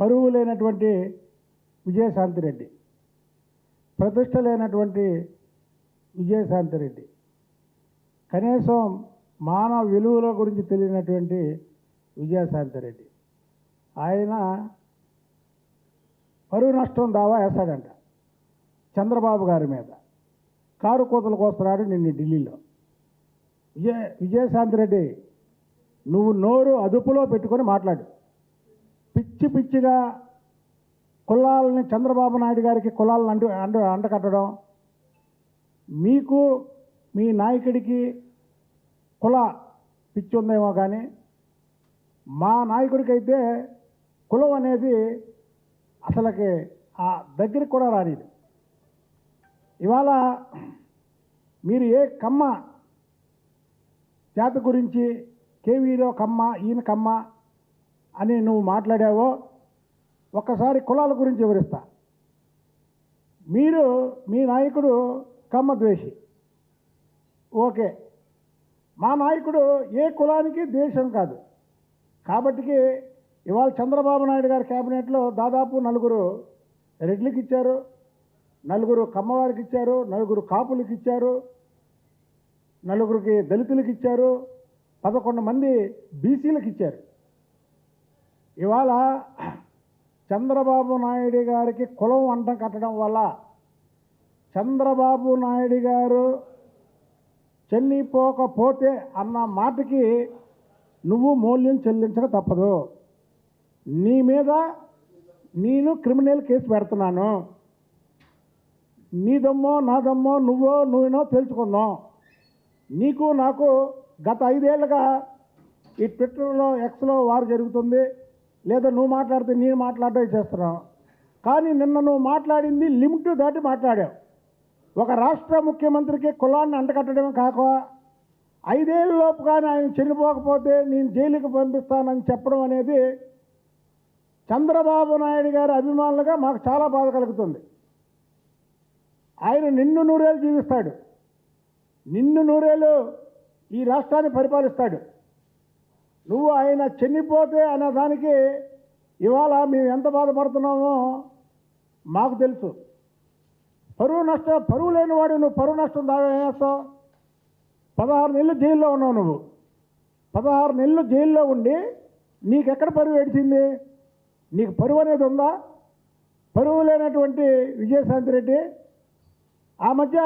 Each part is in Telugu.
పరువు లేనటువంటి విజయశాంతిరెడ్డి ప్రతిష్ట లేనటువంటి విజయశాంతిరెడ్డి కనీసం మానవ విలువల గురించి తెలియనటువంటి విజయశాంతిరెడ్డి ఆయన పరువు నష్టం దావా వేస్తాడంట చంద్రబాబు గారి మీద. కారు కోతలకు వస్తున్నాడు నిన్న ఢిల్లీలో. విజయ విజయశాంతిరెడ్డి నువ్వు నోరు అదుపులో పెట్టుకొని మాట్లాడు. పిచ్చి పిచ్చిగా కులాలని చంద్రబాబు నాయుడు గారికి కులాలను అంటు అంటు అంటకట్టడం మీకు మీ నాయకుడికి కుల పిచ్చి ఉందేమో కానీ మా నాయకుడికైతే కులం అనేది అసలుకి ఆ దగ్గరికి కూడా రానిది. ఇవాళ మీరు ఏ కమ్మ జాతి గురించి కేవీలో కమ్మ ఈయన కమ్మ అని నువ్వు మాట్లాడావో ఒక్కసారి కులాల గురించి వివరిస్తా. మీరు మీ నాయకుడు కమ్మద్వేషి ఓకే. మా నాయకుడు ఏ కులానికి దేశం కాదు. కాబట్టికి ఇవాళ చంద్రబాబు నాయుడు గారి క్యాబినెట్లో దాదాపు నలుగురు రెడ్లకి ఇచ్చారు నలుగురు కమ్మవారికి ఇచ్చారు నలుగురు కాపులకి ఇచ్చారు నలుగురికి దళితులకు ఇచ్చారు పదకొండు మంది బీసీలకు ఇచ్చారు. ఇవాళ చంద్రబాబు నాయుడు గారికి కులం వంట కట్టడం వల్ల చంద్రబాబు నాయుడు గారు చెల్లిపోకపోతే అన్న మాటకి నువ్వు మూల్యం చెల్లించక తప్పదు. నీ మీద నేను క్రిమినల్ కేసు పెడుతున్నాను. నీదమ్మో నాదమ్మో నువ్వో నువ్వునో తెలుసుకుందాం. నీకు నాకు గత ఐదేళ్ళుగా ఈ ట్విట్టర్లో ఎక్స్లో వారు జరుగుతుంది. లేదా నువ్వు మాట్లాడితే నేను మాట్లాడటం చేస్తున్నావు. కానీ నిన్న నువ్వు మాట్లాడింది లిమిట్ దాటి మాట్లాడావు. ఒక రాష్ట్ర ముఖ్యమంత్రికి కులాన్ని అంటకట్టడమే కాక ఐదేళ్ళలోపు కానీ ఆయన చనిపోకపోతే నేను జైలుకి పంపిస్తానని చెప్పడం అనేది చంద్రబాబు నాయుడు గారి అభిమానులుగా మాకు చాలా బాధ కలుగుతుంది. ఆయన నిన్ను నూరేళ్ళు జీవిస్తాడు. నిన్ను నూరేళ్ళు ఈ రాష్ట్రాన్ని పరిపాలిస్తాడు. నువ్వు ఆయన చనిపోతే అనే దానికి ఇవాళ మేము ఎంత బాధపడుతున్నామో మాకు తెలుసు. పరువు నష్టం పరువు లేనివాడు నువ్వు పరువు నష్టం దావా ఏం పదహారు నెలలు జైల్లో ఉన్నావు నువ్వు. పదహారు నెలలు జైల్లో ఉండి నీకెక్కడ పరువు ఏడిచింది? నీకు పరువు అనేది ఉందా? పరువు లేనటువంటి విజయశాంతిరెడ్డి ఆ మధ్య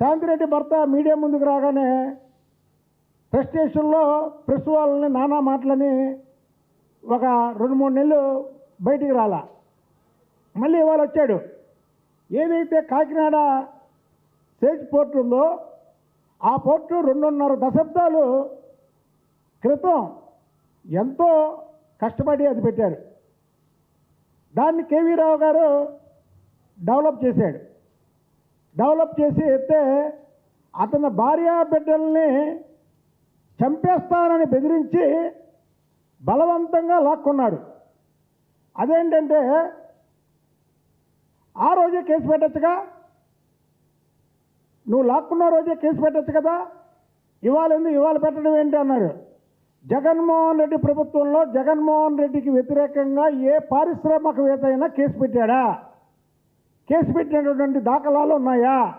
శాంతిరెడ్డి భర్త మీడియా ముందుకు రాగానే ప్రెస్ స్టేషన్లో ప్రెస్ వాళ్ళని నానా మాటలని ఒక రెండు మూడు నెలలు బయటికి రాలా. మళ్ళీ ఇవాళ వచ్చాడు. ఏదైతే కాకినాడ సేజ్ పోర్ట్ ఉందో ఆ పోర్టు రెండున్నర దశాబ్దాలు క్రితం ఎంతో కష్టపడి అది పెట్టారు. దాన్ని కేవీ రావు గారు డెవలప్ చేశాడు. డెవలప్ చేసి అయితే అతని భార్య బిడ్డల్ని చంపేస్తానని బెదిరించి బలవంతంగా లాక్కున్నాడు. అదేంటంటే ఆ రోజే కేసు పెట్టచ్చుగా? నువ్వు లాక్కున్న రోజే కేసు పెట్టచ్చు కదా? ఇవాళ ఎందుకు ఇవాళ పెట్టడం ఏంటి అన్నారు జగన్మోహన్ రెడ్డి ప్రభుత్వంలో జగన్మోహన్ రెడ్డికి వ్యతిరేకంగా ఏ పారిశ్రామికవేత్త అయినా కేసు పెట్టాడా? కేసు పెట్టినటువంటి దాఖలాలు ఉన్నాయా?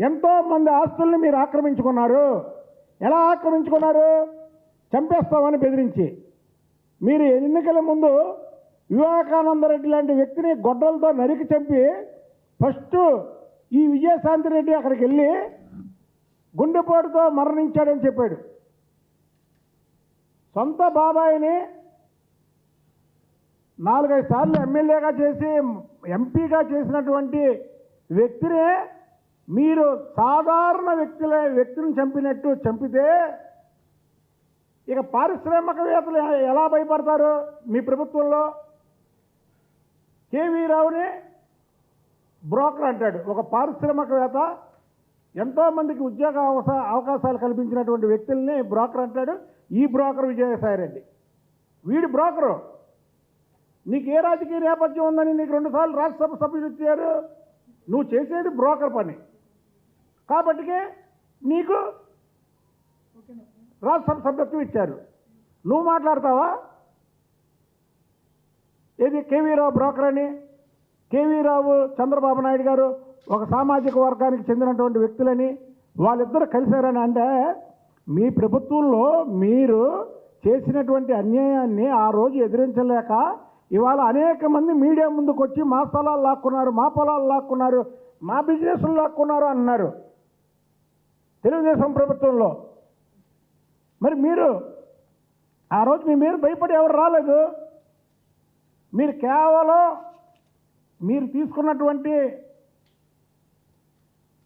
ఎంతో మంది ఆస్తుల్ని మీరు ఆక్రమించుకున్నారు. ఎలా ఆక్రమించుకున్నారు చంపేస్తామని బెదిరించి. మీరు ఎన్నికల ముందు వివేకానంద రెడ్డి లాంటి వ్యక్తిని గొడ్డలతో నరికి చంపి ఫస్ట్ ఈ విజయశాంతి రెడ్డి అక్కడికి వెళ్ళి గుండెపోటుతో మరణించాడని చెప్పాడు. సొంత బాబాయిని నాలుగైదు సార్లు ఎమ్మెల్యేగా చేసి ఎంపీగా చేసినటువంటి వ్యక్తినే మీరు సాధారణ వ్యక్తుల వ్యక్తిని చంపినట్టు చంపితే ఇక పారిశ్రామికవేత్తలు ఎలా భయపడతారు మీ ప్రభుత్వంలో? కేవీ రావుని బ్రోకర్ అంటాడు. ఒక పారిశ్రామికవేత్త ఎంతోమందికి ఉద్యోగ అవకాశాలు కల్పించినటువంటి వ్యక్తుల్ని బ్రోకర్ అంటాడు. ఈ బ్రోకర్ విజయసాయి రెడ్డి. వీడి బ్రోకరు. నీకు ఏ రాజకీయ నేపథ్యం ఉందని నీకు రెండుసార్లు రాజ్యసభ సభ్యులు ఇచ్చారు. నువ్వు చేసేది బ్రోకర్ పని. కాబట్టికే నీకు రాజ్యసభ సభ్యత్వం ఇచ్చారు. నువ్వు మాట్లాడతావా? ఇది కేవీ రావు బ్రోకర్ అని? కేవీ రావు చంద్రబాబు నాయుడు గారు ఒక సామాజిక వర్గానికి చెందినటువంటి వ్యక్తులని వాళ్ళిద్దరు కలిశారని అంటే మీ ప్రభుత్వంలో మీరు చేసినటువంటి అన్యాయాన్ని ఆ రోజు ఎదిరించలేక ఇవాళ అనేక మంది మీడియా ముందుకు వచ్చి మా స్థలాలు లాక్కున్నారు మా పొలాలు లాక్కున్నారు మా బిజినెస్లు లాక్కున్నారు అన్నారు. తెలుగుదేశం ప్రభుత్వంలో. మరి మీరు ఆ రోజు మీ మీరు భయపడి ఎవరు రాలేదు? మీరు కేవలం మీరు తీసుకున్నటువంటి